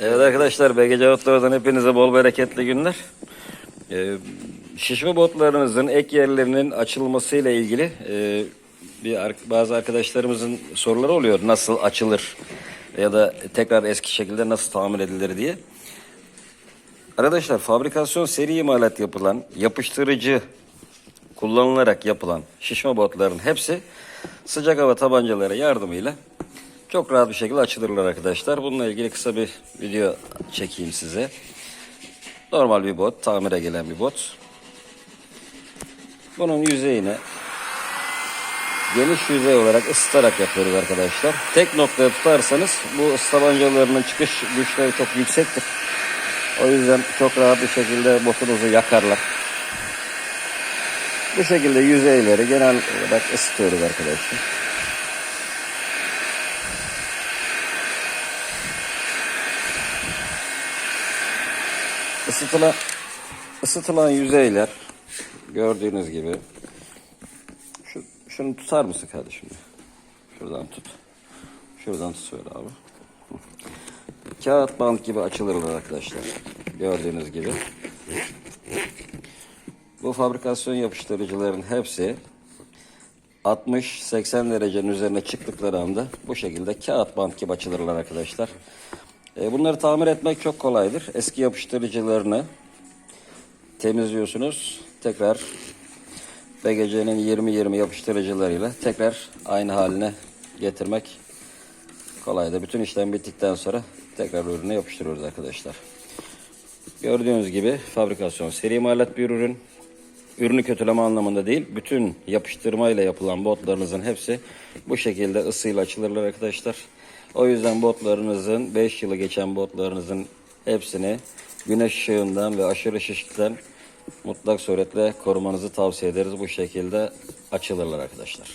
Evet arkadaşlar BGC Botlar'dan hepinize bol bereketli günler. Ee, şişme botlarınızın ek yerlerinin açılmasıyla ilgili e, bir bazı arkadaşlarımızın soruları oluyor. Nasıl açılır ya da tekrar eski şekilde nasıl tamir edilir diye. Arkadaşlar fabrikasyon seri imalat yapılan yapıştırıcı kullanılarak yapılan şişme botların hepsi sıcak hava tabancaları yardımıyla çok rahat bir şekilde açılırlar arkadaşlar. Bununla ilgili kısa bir video çekeyim size. Normal bir bot, tamire gelen bir bot. Bunun yüzeyine geniş yüzey olarak ısıtarak yapıyoruz arkadaşlar. Tek noktaya tutarsanız bu ısı tabancalarının çıkış güçleri çok yüksektir. O yüzden çok rahat bir şekilde botunuzu yakarlar. Bu şekilde yüzeyleri genel olarak ısıtıyoruz arkadaşlar. Isıtılan, ısıtılan yüzeyler gördüğünüz gibi şu, şunu tutar mısın kardeşim? Şuradan tut. Şuradan tut şöyle abi. Kağıt bant gibi açılırlar arkadaşlar. Gördüğünüz gibi. Bu fabrikasyon yapıştırıcıların hepsi 60-80 derecenin üzerine çıktıkları anda bu şekilde kağıt bant gibi açılırlar arkadaşlar. E, Bunları tamir etmek çok kolaydır. Eski yapıştırıcılarını temizliyorsunuz. Tekrar BGC'nin 20-20 yapıştırıcılarıyla tekrar aynı haline getirmek kolaydır. Bütün işlem bittikten sonra tekrar ürünü yapıştırıyoruz arkadaşlar. Gördüğünüz gibi fabrikasyon seri imalat bir ürün. Ürünü kötüleme anlamında değil. Bütün yapıştırmayla yapılan botlarınızın hepsi bu şekilde ısıyla açılırlar arkadaşlar. O yüzden botlarınızın 5 yılı geçen botlarınızın hepsini güneş ışığından ve aşırı şişlikten mutlak suretle korumanızı tavsiye ederiz. Bu şekilde açılırlar arkadaşlar.